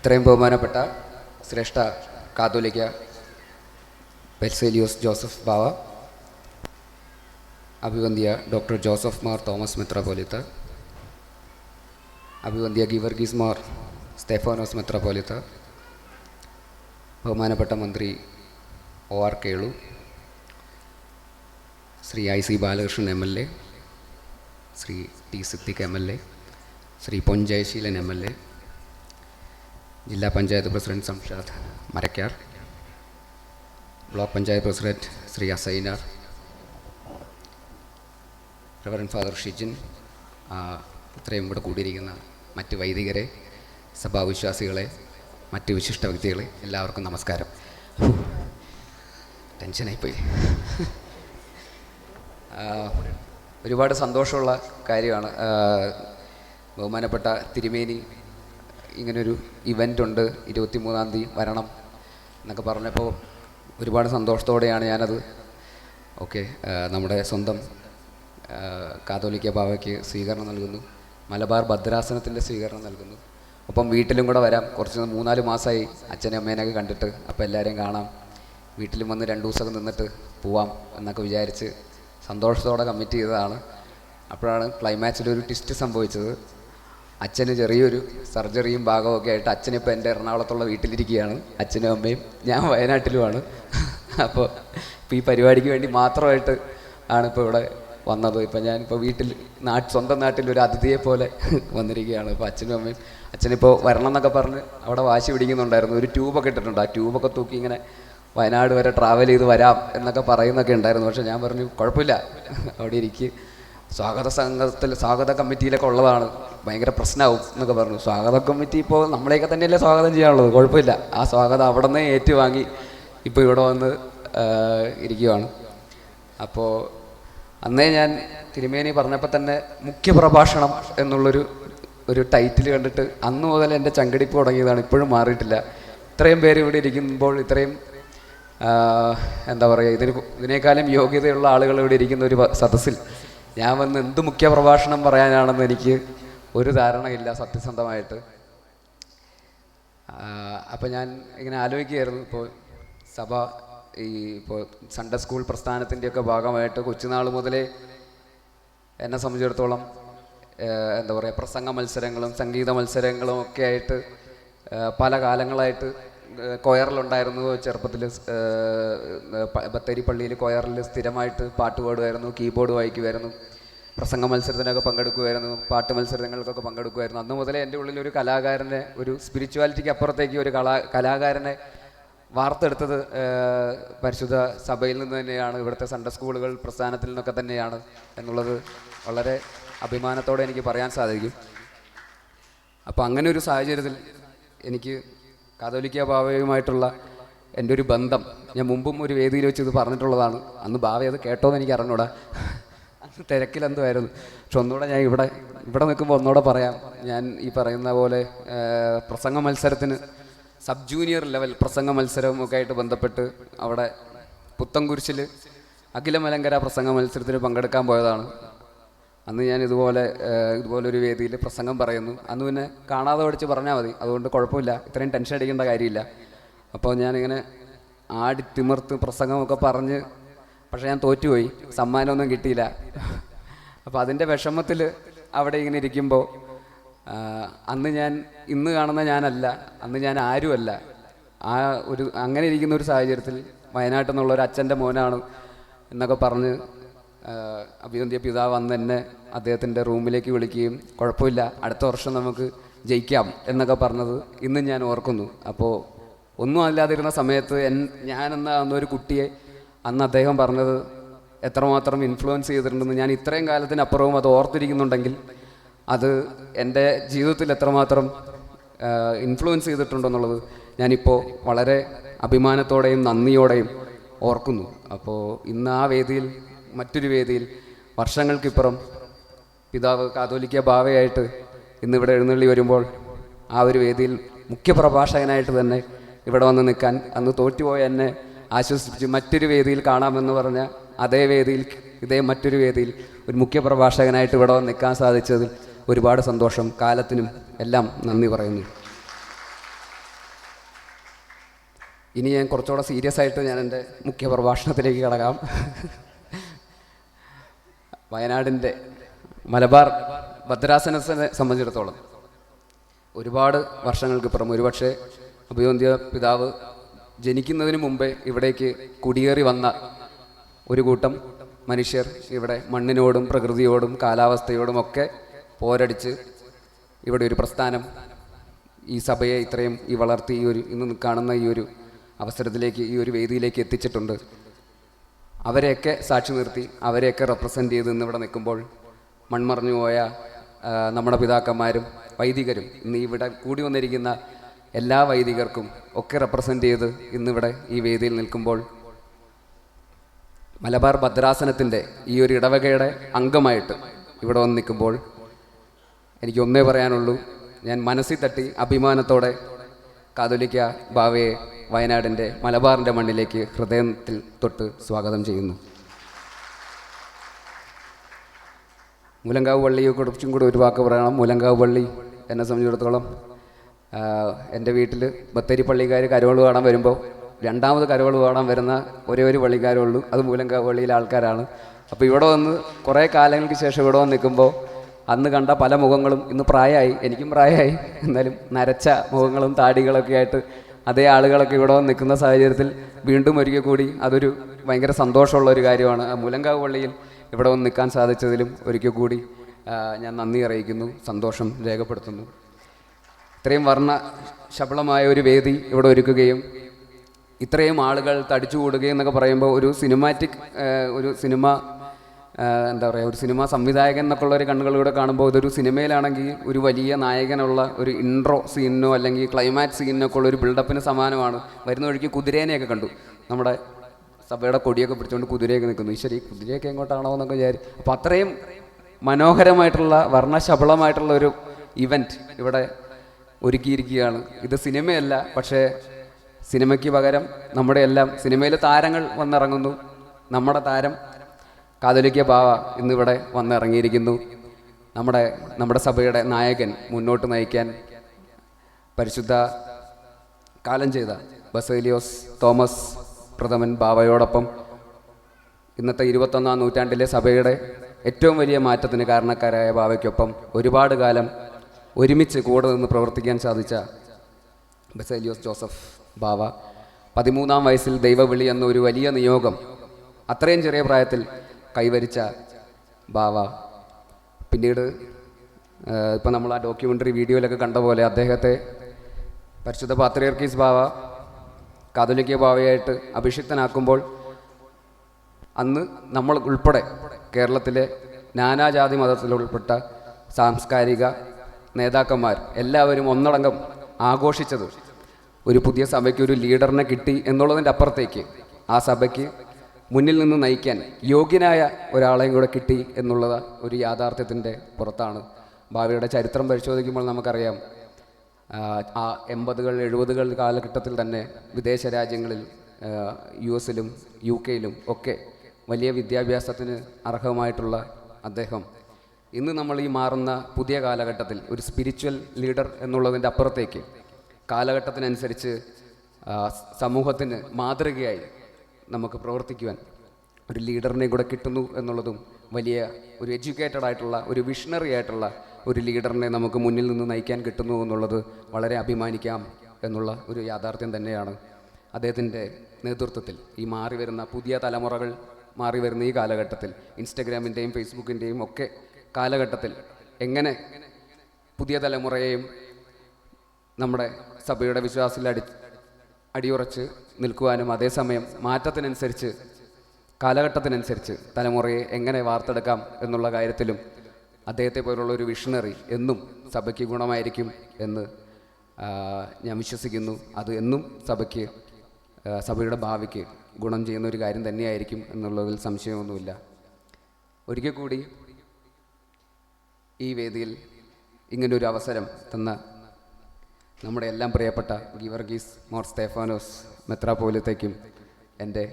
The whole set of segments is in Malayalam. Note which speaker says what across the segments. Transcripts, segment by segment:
Speaker 1: ഇത്രയും ബഹുമാനപ്പെട്ട ശ്രേഷ്ഠ കാതോലിക്ക ബെൽസേലിയോസ് ജോസഫ് ബാവ അഭിവന്ധ്യ ഡോക്ടർ ജോസഫ് മാർ തോമസ് മെത്രാപോലിത്ത അഭിവന്ധ്യ ഗിവർഗീസ് മാർ സ്റ്റെഫാനോസ് മെത്രാപോലിത്ത ബഹുമാനപ്പെട്ട മന്ത്രി O R Kelu Shri I C Balakrishnan M L A Shri T Siddique M L A Shri Pon Jayaseelan M L A ജില്ലാ panchayat president Shamshad Marakkar block panchayat president Shri Asainar reverend father Shijin ഇത്രയും ഇവിടെ കൂടിയിരിക്കുന്ന മറ്റ് വൈദികരെ സഭാവിശ്വാസികളെ മറ്റ് വിശിഷ്ട വ്യക്തികളെ എല്ലാവർക്കും നമസ്കാരം. ടെൻഷനായിപ്പോയി. ഒരുപാട് സന്തോഷമുള്ള കാര്യമാണ്. ബഹുമാനപ്പെട്ട തിരുമേനി ഇങ്ങനൊരു ഇവന്റ് ഉണ്ട് ഇരുപത്തി മൂന്നാം തീയതി വരണം എന്നൊക്കെ പറഞ്ഞപ്പോൾ ഒരുപാട് സന്തോഷത്തോടെയാണ് ഞാനത്. ഓക്കെ നമ്മുടെ സ്വന്തം കാതോലിക്ക ബാവയ്ക്ക് സ്വീകരണം നൽകുന്നു. മലബാർ ഭദ്രാസനത്തിന്റെ സ്വീകരണം നൽകുന്നു. അപ്പം വീട്ടിലും കൂടെ വരാം. കുറച്ച് മൂന്നാൽ മാസമായി അച്ഛനെ അമ്മേനെയൊക്കെ കണ്ടിട്ട് അപ്പോൾ എല്ലാവരെയും കാണാം. വീട്ടിലും വന്ന് രണ്ട് ദിവസമൊക്കെ നിന്നിട്ട് പോവാം എന്നൊക്കെ വിചാരിച്ച് സന്തോഷത്തോടെ കമ്മിറ്റ് ചെയ്തതാണ്. അപ്പോഴാണ് ക്ലൈമാക്സിൽ ഒരു ട്വിസ്റ്റ് സംഭവിച്ചത്. അച്ഛന് ചെറിയൊരു സർജറിയും ഭാഗമൊക്കെ ആയിട്ട് അച്ഛനിപ്പോൾ എന്റെ എറണാകുളത്തുള്ള വീട്ടിലിരിക്കുകയാണ്. അച്ഛനും അമ്മയും ഞാൻ വയനാട്ടിലുമാണ്. അപ്പോൾ ഇപ്പോൾ ഈ പരിപാടിക്ക് വേണ്ടി മാത്രമായിട്ട് ആണ് ഇപ്പോൾ ഇവിടെ വന്നത്. ഇപ്പം ഞാനിപ്പോൾ വീട്ടിൽ നാട്ട് സ്വന്തം നാട്ടിൽ ഒരു അതിഥിയെ പോലെ വന്നിരിക്കുകയാണ്. ഇപ്പോൾ അച്ഛനും അമ്മയും അച്ഛനിപ്പോൾ വരണം എന്നൊക്കെ പറഞ്ഞ് അവിടെ വാശി പിടിക്കുന്നുണ്ടായിരുന്നു. ഒരു ട്യൂബൊക്കെ ഇട്ടിട്ടുണ്ട്. ആ ട്യൂബൊക്കെ തൂക്കി ഇങ്ങനെ വയനാട് വരെ ട്രാവൽ ചെയ്ത് വരാം എന്നൊക്കെ പറയുന്നൊക്കെ ഉണ്ടായിരുന്നു. പക്ഷേ ഞാൻ പറഞ്ഞു കുഴപ്പമില്ല. അവിടെ ഇരിക്കുക സ്വാഗത സംഘത്തിൽ സ്വാഗത കമ്മിറ്റിയിലൊക്കെ ഉള്ളതാണ്. ഭയങ്കര പ്രശ്നമാവും എന്നൊക്കെ പറഞ്ഞു. സ്വാഗത കമ്മിറ്റി ഇപ്പോൾ നമ്മളെയൊക്കെ തന്നെയല്ലേ സ്വാഗതം ചെയ്യാനുള്ളത്? കുഴപ്പമില്ല. ആ സ്വാഗതം അവിടെ നിന്ന് ഏറ്റുവാങ്ങി ഇപ്പോൾ ഇവിടെ വന്ന് ഇരിക്കുകയാണ് അപ്പോൾ അന്നേ ഞാൻ തിരുമേനി പറഞ്ഞപ്പോൾ തന്നെ മുഖ്യപ്രഭാഷണം എന്നുള്ളൊരു ഒരു ടൈറ്റിൽ കണ്ടിട്ട് അന്ന് മുതൽ എന്റെ ചങ്കടിപ്പ് തുടങ്ങിയതാണ്. ഇപ്പോഴും മാറിയിട്ടില്ല. ഇത്രയും പേര് ഇവിടെ ഇരിക്കുമ്പോൾ ഇത്രയും എന്താ പറയുക ഇതിന് ഇതിനേക്കാളും യോഗ്യതയുള്ള ആളുകൾ ഇവിടെ ഇരിക്കുന്ന ഒരു സദസ്സിൽ ഞാൻ വന്ന് എന്ത് മുഖ്യ പ്രഭാഷണം പറയാനാണെന്ന് എനിക്ക് ഒരു ധാരണയില്ല സത്യസന്ധമായിട്ട്. അപ്പം ഞാൻ ഇങ്ങനെ ആലോചിക്കുകയായിരുന്നു. ഇപ്പോൾ സഭ ഈ ഇപ്പോൾ സൺഡേ സ്കൂൾ പ്രസ്ഥാനത്തിന്റെയൊക്കെ ഭാഗമായിട്ട് കൊച്ചുനാൾ മുതലേ എന്നെ സംബന്ധിച്ചിടത്തോളം എന്താ പറയുക പ്രസംഗ മത്സരങ്ങളും സംഗീത മത്സരങ്ങളും ഒക്കെ ആയിട്ട് പല കാലങ്ങളായിട്ട് കൊയറിലുണ്ടായിരുന്നു. ചെറുപ്പത്തിൽ ബത്തേരി പള്ളിയിൽ കൊയറിൽ സ്ഥിരമായിട്ട് പാട്ട് പാടുമായിരുന്നു കീബോർഡ് വായിക്കുമായിരുന്നു പ്രസംഗ മത്സരത്തിനൊക്കെ പങ്കെടുക്കുമായിരുന്നു പാട്ട് മത്സരങ്ങൾക്കൊക്കെ പങ്കെടുക്കുമായിരുന്നു അന്ന് മുതലേ എന്റെ ഉള്ളിൽ ഒരു കലാകാരനെ ഒരു സ്പിരിച്വാലിറ്റിക്ക് അപ്പുറത്തേക്ക് ഒരു കലാ കലാകാരനെ വാർത്തെടുത്തത് പരിശുദ്ധ സഭയിൽ നിന്ന് തന്നെയാണ് ഇവിടുത്തെ സൺഡേ സ്കൂളുകൾ പ്രസ്ഥാനത്തിൽ നിന്നൊക്കെ തന്നെയാണ് എന്നുള്ളത് വളരെ അഭിമാനത്തോടെ എനിക്ക് പറയാൻ സാധിക്കും. അപ്പോൾ അങ്ങനെ ഒരു സാഹചര്യത്തിൽ എനിക്ക് കാതോലിക്ക ബാവയുമായിട്ടുള്ള എന്റെ ഒരു ബന്ധം ഞാൻ മുമ്പും ഒരു വേദിയിൽ വെച്ച് ഇത് പറഞ്ഞിട്ടുള്ളതാണ്. അന്ന് ബാവ അത് കേട്ടോന്ന് എനിക്ക് അറിഞ്ഞൂടാ. അന്ന് തിരക്കിലെന്തുമായിരുന്നു പക്ഷെ ഒന്നുകൂടെ ഞാൻ ഇവിടെ ഇവിടെ നിൽക്കുമ്പോൾ ഒന്നുകൂടെ പറയാം. ഞാൻ ഈ പറയുന്ന പോലെ പ്രസംഗ മത്സരത്തിന് സബ് ജൂനിയർ ലെവൽ പ്രസംഗ മത്സരമൊക്കെ ആയിട്ട് ബന്ധപ്പെട്ട് അവിടെ പുത്തൻകുരിശിൽ അഖിലമലങ്കര പ്രസംഗ മത്സരത്തിന് പങ്കെടുക്കാൻ പോയതാണ്. അന്ന് ഞാൻ ഇതുപോലെ ഇതുപോലൊരു വേദിയിൽ പ്രസംഗം പറയുന്നു. അന്ന് പിന്നെ കാണാതെ പഠിച്ച് പറഞ്ഞാൽ മതി. അതുകൊണ്ട് കുഴപ്പമില്ല. ഇത്രയും ടെൻഷൻ അടിക്കേണ്ട കാര്യമില്ല. അപ്പോൾ ഞാനിങ്ങനെ ആടി തിമിർത്ത് പ്രസംഗമൊക്കെ പറഞ്ഞ് പക്ഷേ ഞാൻ തോറ്റുപോയി. സമ്മാനമൊന്നും കിട്ടിയില്ല. അപ്പോൾ അതിന്റെ വിഷമത്തിൽ അവിടെ ഇങ്ങനെ ഇരിക്കുമ്പോൾ അന്ന് ഞാൻ ഇന്ന് കാണുന്ന ഞാനല്ല. അന്ന് ഞാൻ ആരുമല്ല. ആ ഒരു അങ്ങനെ ഇരിക്കുന്ന ഒരു സാഹചര്യത്തിൽ വയനാട്ടിൽ നിന്നുള്ള ഒരു അച്ഛന്റെ മോനാണ് എന്നൊക്കെ പറഞ്ഞ് ആ, അഭിവന്ധ്യ പിതാവ് അന്ന് എന്നെ അദ്ദേഹത്തിന്റെ റൂമിലേക്ക് വിളിക്കുകയും കുഴപ്പമില്ല അടുത്ത വർഷം നമുക്ക് ജയിക്കാം എന്നൊക്കെ പറഞ്ഞത് ഇന്നും ഞാൻ ഓർക്കുന്നു. അപ്പോൾ ഒന്നും അല്ലാതിരുന്ന സമയത്ത് എൻ ഞാനെന്ന അന്നൊരു കുട്ടിയെ അന്ന് അദ്ദേഹം പറഞ്ഞത് എത്രമാത്രം ഇൻഫ്ലുവൻസ് ചെയ്തിട്ടുണ്ടെന്ന് ഞാൻ ഇത്രയും കാലത്തിനപ്പുറവും അത് ഓർത്തിരിക്കുന്നുണ്ടെങ്കിൽ അത് എന്റെ ജീവിതത്തിൽ എത്രമാത്രം ഇൻഫ്ലുവൻസ് ചെയ്തിട്ടുണ്ടെന്നുള്ളത് ഞാനിപ്പോൾ വളരെ അഭിമാനത്തോടെയും നന്ദിയോടെയും ഓർക്കുന്നു. അപ്പോൾ ഇന്ന് ആ വേദിയിൽ മറ്റൊരു വേദിയിൽ വർഷങ്ങൾക്കിപ്പുറം പിതാവ് കാതോലിക്ക ഭാവയായിട്ട് ഇന്നിവിടെ എഴുന്നള്ളി വരുമ്പോൾ ആ ഒരു വേദിയിൽ മുഖ്യപ്രഭാഷകനായിട്ട് തന്നെ ഇവിടെ വന്ന് നിൽക്കാൻ അന്ന് തോറ്റുപോയ എന്നെ ആശ്വസിപ്പിച്ച് മറ്റൊരു വേദിയിൽ കാണാമെന്ന് പറഞ്ഞ അതേ വേദിയിൽ ഇതേ മറ്റൊരു വേദിയിൽ ഒരു മുഖ്യപ്രഭാഷകനായിട്ട് ഇവിടെ വന്ന് നിൽക്കാൻ സാധിച്ചതിൽ ഒരുപാട് സന്തോഷം. കാലത്തിനും എല്ലാം നന്ദി പറയുന്നു. ഇനി ഞാൻ കുറച്ചുകൂടെ സീരിയസ് ആയിട്ട് ഞാൻ എന്റെ മുഖ്യ പ്രഭാഷണത്തിലേക്ക് കടക്കാം. വയനാടിന്റെ മലബാർ ഭദ്രാസനത്തിനെ സംബന്ധിച്ചിടത്തോളം ഒരുപാട് വർഷങ്ങൾക്ക് പുറം ഒരുപക്ഷെ അഭിയോന്ത്യ പിതാവ് ജനിക്കുന്നതിന് മുമ്പേ ഇവിടേക്ക് കുടിയേറി വന്ന ഒരു കൂട്ടം മനുഷ്യർ ഇവിടെ മണ്ണിനോടും പ്രകൃതിയോടും കാലാവസ്ഥയോടും ഒക്കെ പോരടിച്ച് ഇവിടെ ഒരു പ്രസ്ഥാനം ഈ സഭയെ ഇത്രയും ഈ വളർത്തി ഈ ഒരു ഇന്ന് കാണുന്ന ഈ ഒരു അവസരത്തിലേക്ക് ഈ ഒരു വേദിയിലേക്ക് എത്തിച്ചിട്ടുണ്ട്. അവരെയൊക്കെ സാക്ഷി നിർത്തി അവരെയൊക്കെ റെപ്രസെന്റ് ചെയ്ത് ഇന്നിവിടെ നിൽക്കുമ്പോൾ മൺമറഞ്ഞു പോയ നമ്മുടെ പിതാക്കന്മാരും വൈദികരും ഇന്ന് ഇവിടെ കൂടി വന്നിരിക്കുന്ന എല്ലാ വൈദികർക്കും ഒക്കെ റെപ്രസെന്റ് ചെയ്ത് ഇന്നിവിടെ ഈ വേദിയിൽ നിൽക്കുമ്പോൾ മലബാർ ഭദ്രാസനത്തിന്റെ ഈ ഒരു ഇടവകയുടെ അംഗമായിട്ട് ഇവിടെ വന്ന് നിൽക്കുമ്പോൾ എനിക്ക് ഒന്നേ പറയാനുള്ളൂ ഞാൻ മനസ്സിൽ തട്ടി അഭിമാനത്തോടെ കാതോലിക്ക ബാവയെ വയനാടിന്റെ മലബാറിന്റെ മണ്ണിലേക്ക് ഹൃദയത്തിൽ തൊട്ട് സ്വാഗതം ചെയ്യുന്നു. മുലങ്കാവ് പള്ളിയെ കുറിച്ചും കൂടി ഒരു വാക്ക് പറയണം. മുലങ്കാവ് പള്ളി എന്നെ സംബന്ധിച്ചിടത്തോളം എന്റെ വീട്ടിൽ ബത്തേരി പള്ളിക്കാർ കരോൾ കാണാൻ വരുമ്പോൾ രണ്ടാമത് കരോൾ കാണാൻ വരുന്ന ഒരേ ഒരു പള്ളിക്കാരുള്ളൂ അത് മൂലങ്കാവ് പള്ളിയിലെ ആൾക്കാരാണ്. അപ്പോൾ ഇവിടെ വന്ന് കുറേ കാലങ്ങൾക്ക് ശേഷം ഇവിടെ വന്ന് നിൽക്കുമ്പോൾ അന്ന് കണ്ട പല മുഖങ്ങളും ഇന്ന് പ്രായമായി എനിക്കും പ്രായമായി. എന്നാലും നരച്ച മുഖങ്ങളും താടികളൊക്കെ ആയിട്ട് അതേ ആളുകളൊക്കെ ഇവിടെ നിൽക്കുന്ന സാഹചര്യത്തിൽ വീണ്ടും ഒരിക്കൽ കൂടി അതൊരു ഭയങ്കര സന്തോഷമുള്ള ഒരു കാര്യമാണ് മുലങ്കാവ് പള്ളിയിൽ ഇവിടെ വന്ന് നിൽക്കാൻ സാധിച്ചതിലും ഒരിക്കൽ കൂടി ഞാൻ നന്ദി അറിയിക്കുന്നു സന്തോഷം രേഖപ്പെടുത്തുന്നു. ഇത്രയും വർണ ശബളമായ ഒരു വേദി ഇവിടെ ഒരുക്കുകയും ഇത്രയും ആളുകൾ തടിച്ചു കൂടുകയും എന്നൊക്കെ പറയുമ്പോൾ ഒരു സിനിമാറ്റിക് ഒരു സിനിമ എന്താ പറയുക ഒരു സിനിമ സംവിധായകൻ എന്നൊക്കെ ഉള്ളൊരു കണ്ണുകളിലൂടെ കാണുമ്പോൾ ഇതൊരു സിനിമയിലാണെങ്കിൽ ഒരു വലിയ നായകനുള്ള ഒരു ഇൻട്രോ സീനിനോ അല്ലെങ്കിൽ ക്ലൈമാക്സ് സീനിനൊക്കെ ഉള്ള ഒരു ബിൽഡപ്പിന് സമാനമാണ്. വരുന്ന വഴിക്ക് കുതിരേനെയൊക്കെ കണ്ടു. നമ്മുടെ സഭയുടെ കൊടിയൊക്കെ പിടിച്ചുകൊണ്ട് കുതിരയൊക്കെ നിൽക്കുന്നു. ഈശ്വരി കുതിരയൊക്കെ എങ്ങോട്ടാണോ എന്നൊക്കെ വിചാരിച്ചു അപ്പോൾ അത്രയും മനോഹരമായിട്ടുള്ള വർണശബളമായിട്ടുള്ള ഒരു ഇവന്റ് ഇവിടെ ഒരുക്കിയിരിക്കുകയാണ്. ഇത് സിനിമയല്ല പക്ഷേ സിനിമയ്ക്ക് പകരം നമ്മുടെ എല്ലാം സിനിമയിൽ താരങ്ങൾ വന്നിറങ്ങുന്നു. നമ്മുടെ താരം കാതലിക്ക ബാവ ഇന്നിവിടെ വന്നിറങ്ങിയിരിക്കുന്നു. നമ്മുടെ നമ്മുടെ സഭയുടെ നായകൻ മുന്നോട്ട് നയിക്കാൻ പരിശുദ്ധ കാലം ചെയ്ത ബസേലിയോസ് തോമസ് പ്രഥമൻ ബാവയോടൊപ്പം ഇന്നത്തെ ഇരുപത്തൊന്നാം നൂറ്റാണ്ടിലെ സഭയുടെ ഏറ്റവും വലിയ മാറ്റത്തിന് കാരണക്കാരായ ബാവയ്ക്കൊപ്പം ഒരുപാട് കാലം ഒരുമിച്ച് കൂടെ നിന്ന് പ്രവർത്തിക്കാൻ സാധിച്ച ബസേലിയോസ് ജോസഫ് ബാവ. പതിമൂന്നാം വയസ്സിൽ ദൈവവിളി എന്ന ഒരു വലിയ നിയോഗം അത്രയും ചെറിയ പ്രായത്തിൽ കൈവരിച്ച ബാവ. പിന്നീട് ഇപ്പം നമ്മൾ ആ ഡോക്യുമെന്ററി വീഡിയോയിലൊക്കെ കണ്ട പോലെ അദ്ദേഹത്തെ പരിശുദ്ധ പാത്രിയർക്കീസ് ബാവ കാതോലിക്ക ബാവയായിട്ട് അഭിഷിക്തനാക്കുമ്പോൾ അന്ന് നമ്മൾ ഉൾപ്പെടെ കേരളത്തിലെ നാനാജാതി മതത്തിലുൾപ്പെട്ട സാംസ്കാരിക നേതാക്കന്മാർ എല്ലാവരും ഒന്നടങ്കം ആഘോഷിച്ചത് ഒരു പുതിയ സഭയ്ക്ക് ഒരു ലീഡറിനെ കിട്ടി എന്നുള്ളതിന്റെ അപ്പുറത്തേക്ക് ആ സഭയ്ക്ക് മുന്നിൽ നിന്ന് നയിക്കാൻ യോഗ്യനായ ഒരാളെയും കൂടെ കിട്ടി എന്നുള്ളത് ഒരു യാഥാർത്ഥ്യത്തിന്റെ പുറത്താണ്. ഭാവിയുടെ ചരിത്രം പരിശോധിക്കുമ്പോൾ നമുക്കറിയാം ആ, എൺപതുകൾ എഴുപതുകൾ കാലഘട്ടത്തിൽ തന്നെ വിദേശ രാജ്യങ്ങളിൽ യു എസിലും യു കെയിലും ഒക്കെ വലിയ വിദ്യാഭ്യാസത്തിന് അർഹമായിട്ടുള്ള അദ്ദേഹം. ഇന്ന് നമ്മൾ ഈ മാറുന്ന പുതിയ കാലഘട്ടത്തിൽ ഒരു സ്പിരിച്വൽ ലീഡർ എന്നുള്ളതിന്റെ അപ്പുറത്തേക്ക് കാലഘട്ടത്തിനനുസരിച്ച് സമൂഹത്തിന് മാതൃകയായി നമുക്ക് പ്രവർത്തിക്കുവാൻ ഒരു ലീഡറിനെ കൂടെ കിട്ടുന്നു എന്നുള്ളതും വലിയ ഒരു എഡ്യൂക്കേറ്റഡ് ആയിട്ടുള്ള ഒരു വിഷണറി ആയിട്ടുള്ള ഒരു ലീഡറിനെ നമുക്ക് മുന്നിൽ നിന്ന് നയിക്കാൻ കിട്ടുന്നു എന്നുള്ളത് വളരെ അഭിമാനിക്കാം എന്നുള്ള ഒരു യാഥാർത്ഥ്യം തന്നെയാണ് അദ്ദേഹത്തിന്റെ നേതൃത്വത്തിൽ ഈ മാറി വരുന്ന പുതിയ തലമുറകൾ മാറി വരുന്ന ഈ കാലഘട്ടത്തിൽ ഇൻസ്റ്റഗ്രാമിന്റെയും ഫേസ്ബുക്കിന്റെയും ഒക്കെ കാലഘട്ടത്തിൽ എങ്ങനെ പുതിയ തലമുറയെയും നമ്മുടെ സഭയുടെ വിശ്വാസത്തിൽ അടി അടിയുറച്ച് നിൽക്കുവാനും അതേസമയം മാറ്റത്തിനനുസരിച്ച് കാലഘട്ടത്തിനനുസരിച്ച് തലമുറയെ എങ്ങനെ വാർത്തെടുക്കാം എന്നുള്ള കാര്യത്തിലും അദ്ദേഹത്തെ പോലുള്ള ഒരു വിഷണറി എന്നും സഭയ്ക്ക് ഗുണമായിരിക്കും എന്ന് ഞാൻ വിശ്വസിക്കുന്നു. അത് എന്നും സഭയ്ക്ക് സഭയുടെ ഭാവിക്ക് ഗുണം ചെയ്യുന്ന ഒരു കാര്യം തന്നെയായിരിക്കും എന്നുള്ളതിൽ സംശയമൊന്നുമില്ല. ഒരിക്കൽ കൂടി ഈ വേദിയിൽ ഇങ്ങനൊരു അവസരം തന്ന നമ്മുടെ എല്ലാം പ്രിയപ്പെട്ട ഗീവർഗീസ് മോർ സ്തേഫാനോസ് മെത്രാപോലത്തേക്കും എന്റെ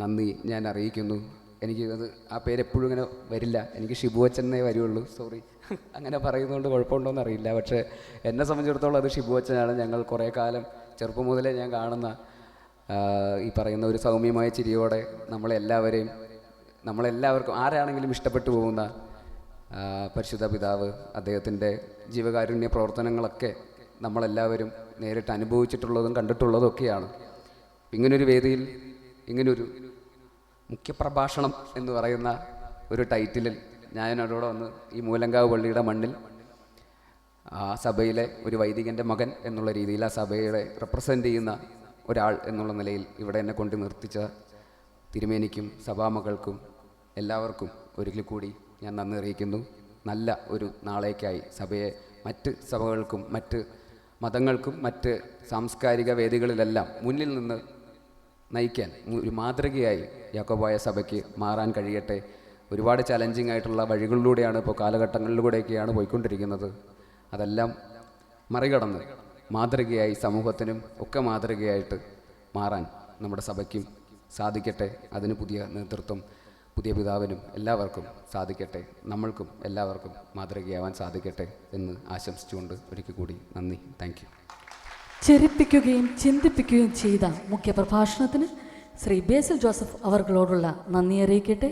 Speaker 1: നന്ദി ഞാൻ അറിയിക്കുന്നു. എനിക്ക് അത് ആ പേര് എപ്പോഴും ഇങ്ങനെ വരില്ല. എനിക്ക് ഷിബു ഷിബുവച്ചനെ വരുള്ളൂ. സോറി അങ്ങനെ പറയുന്നതുകൊണ്ട് കുഴപ്പമുണ്ടോയെന്ന് അറിയില്ല. പക്ഷേ എന്നെ സംബന്ധിച്ചിടത്തോളം അത് ഷിബുവച്ചനാണ് ഞങ്ങൾ കുറേ കാലം ചെറുപ്പം മുതലേ ഞാൻ കാണുന്ന ഈ പറയുന്ന ഒരു സൗമ്യമായ ചിരിയോടെ നമ്മളെല്ലാവരെയും നമ്മളെല്ലാവർക്കും ആരാണെങ്കിലും ഇഷ്ടപ്പെട്ടു പോകുന്ന പരിശുദ്ധ പിതാവ് അദ്ദേഹത്തിന്റെ ജീവകാരുണ്യ പ്രവർത്തനങ്ങളൊക്കെ നമ്മളെല്ലാവരും നേരിട്ട് അനുഭവിച്ചിട്ടുള്ളതും കണ്ടിട്ടുള്ളതും ഒക്കെയാണ്. ഇങ്ങനൊരു വേദിയിൽ ഇങ്ങനൊരു മുഖ്യപ്രഭാഷണം എന്ന് പറയുന്ന ഒരു ടൈറ്റിലിൽ ഞാൻ അവരോട് വന്ന് ഈ മൂലങ്കാവ് പള്ളിയുടെ മണ്ണിൽ ആ സഭയിലെ ഒരു വൈദികന്റെ മകൻ എന്നുള്ള രീതിയിൽ ആ സഭയുടെ റെപ്രസെന്റ് ചെയ്യുന്ന ഒരാൾ എന്നുള്ള നിലയിൽ ഇവിടെ എന്നെ കൊണ്ട് നിർത്തിച്ച തിരുമേനിക്കും സഭാമകൾക്കും എല്ലാവർക്കും ഒരിക്കൽ കൂടി ഞാൻ നന്ദി അറിയിക്കുന്നു. നല്ല ഒരു നാളേക്കായി സഭയെ മറ്റ് സഭകൾക്കും മറ്റ് മതങ്ങൾക്കും മറ്റ് സാംസ്കാരിക വേദികളിലെല്ലാം മുന്നിൽ നിന്ന് നയിക്കാൻ ഒരു മാതൃകയായി യാക്കോബായ സഭയ്ക്ക് മാറാൻ കഴിയട്ടെ. ഒരുപാട് ചലഞ്ചിങ് ആയിട്ടുള്ള വഴികളിലൂടെയാണ് ഇപ്പോൾ കാലഘട്ടങ്ങളിലൂടെയൊക്കെയാണ് പോയിക്കൊണ്ടിരിക്കുന്നത്. അതെല്ലാം മറികടന്ന് മാതൃകയായി സമൂഹത്തിനും ഒക്കെ മാതൃകയായിട്ട് മാറാൻ നമ്മുടെ സഭയ്ക്കും സാധിക്കട്ടെ. അതിന് പുതിയ നേതൃത്വം പുതിയ പിതാവിനും എല്ലാവർക്കും സാധിക്കട്ടെ. നമ്മൾക്കും എല്ലാവർക്കും മാതൃകയാവാൻ സാധിക്കട്ടെ എന്ന് ആശംസിച്ചുകൊണ്ട് ഒരിക്കൽ കൂടി നന്ദി. Thank you.
Speaker 2: ചിരിപ്പിക്കുകയും ചിന്തിപ്പിക്കുകയും ചെയ്ത മുഖ്യപ്രഭാഷണത്തിന് ശ്രീ ബേസിൽ ജോസഫ് അവർകളോടുള്ള നന്ദി അറിയിക്കട്ടെ.